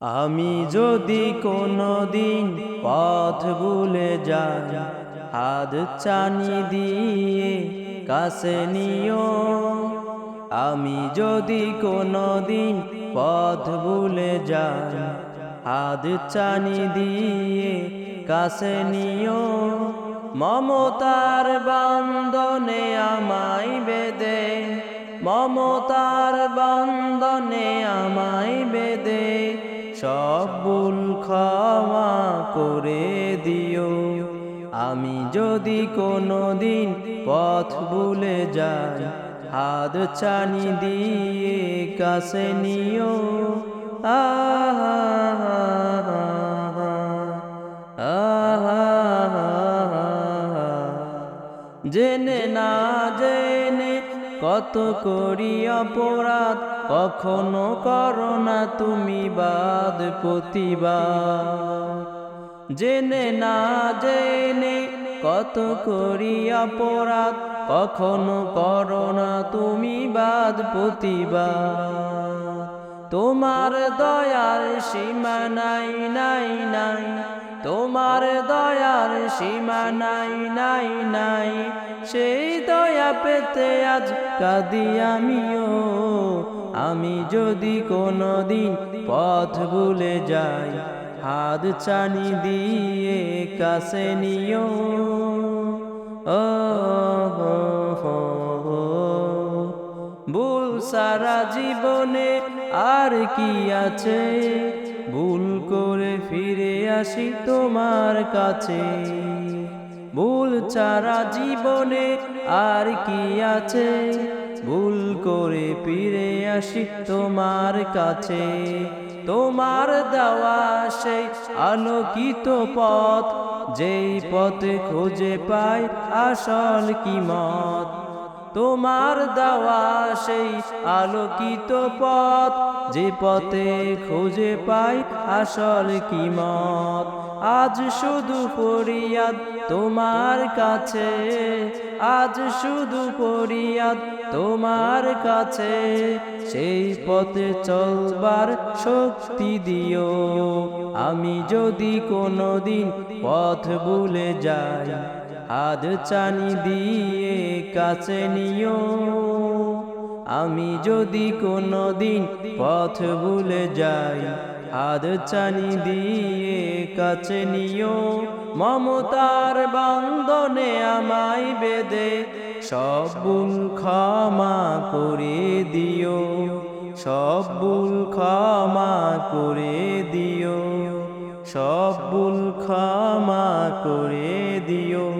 আমি যদি কোনো দিন পথ ভুলে যাই, হাত চানি দিয়ে কাছে নিও। আমি যদি কোনো দিন পথ ভুলে যাই, হাত চানি দিয়ে কাছে নিও। মমতার বান্দনে আমায় বেদে মমতার বান্দনে আমায় বেদে সব ভুল ক্ষমা করে দিও আমি যদি কোনো দিন পথ ভুলে যাই হাত চানি দিয়ে কাছে নিও আহা আহা জেনে না জেনে কত করি অপরাধ, কখনো করো না তুমি বাদ প্রতিবাদ। জেনে না জেনে কত করি অপরাধ, কখনো করো না তুমি বাদ প্রতিবাদ। তোমার দয়ার সীমা নাই নাই নাই, তোমার দয়ার সীমা নাই নাই নাই সেই পেতে আজ কাঁদি আমিও। আমি যদি কোনো দিন পথ ভুলে যাই, হাত চানি দিয়ে কাছে নিও। ভুল সারা জীবনে আর কি আছে? ভুল করে ফিরে আসি তোমার কাছে। ভুল ছাড়া জীবনে আর কি আছে? ভুল করে ফিরে আসি তোমার কাছে। তোমার দেওয়া সেই আলোকিত পথ, যেই পথে খুঁজে পাই আসল কি মত? তোমার দেওয়া সেই আলোকিত পথ, যে পথে খুঁজে পাই আসল কিমত। আজ শুধু ফরিয়াদ তোমার কাছে, আজ শুধু ফরিয়াদ তোমার কাছে। সেই পথে চলবার শক্তি দিও, আমি যদি কোনো দিন পথ ভুলে যাই। হাত চানি দিয়ে কাছে নিও। আমি যদি কোনো দিন পথ ভুলে যাই, হাত চানি দিয়ে কাছে নিও। মমতার বান্দনে আমায় বেদে সব ভুল ক্ষমা করে দিও। সব ভুল ক্ষমা করে দিও। সব ভুল ক্ষমা করে দিও।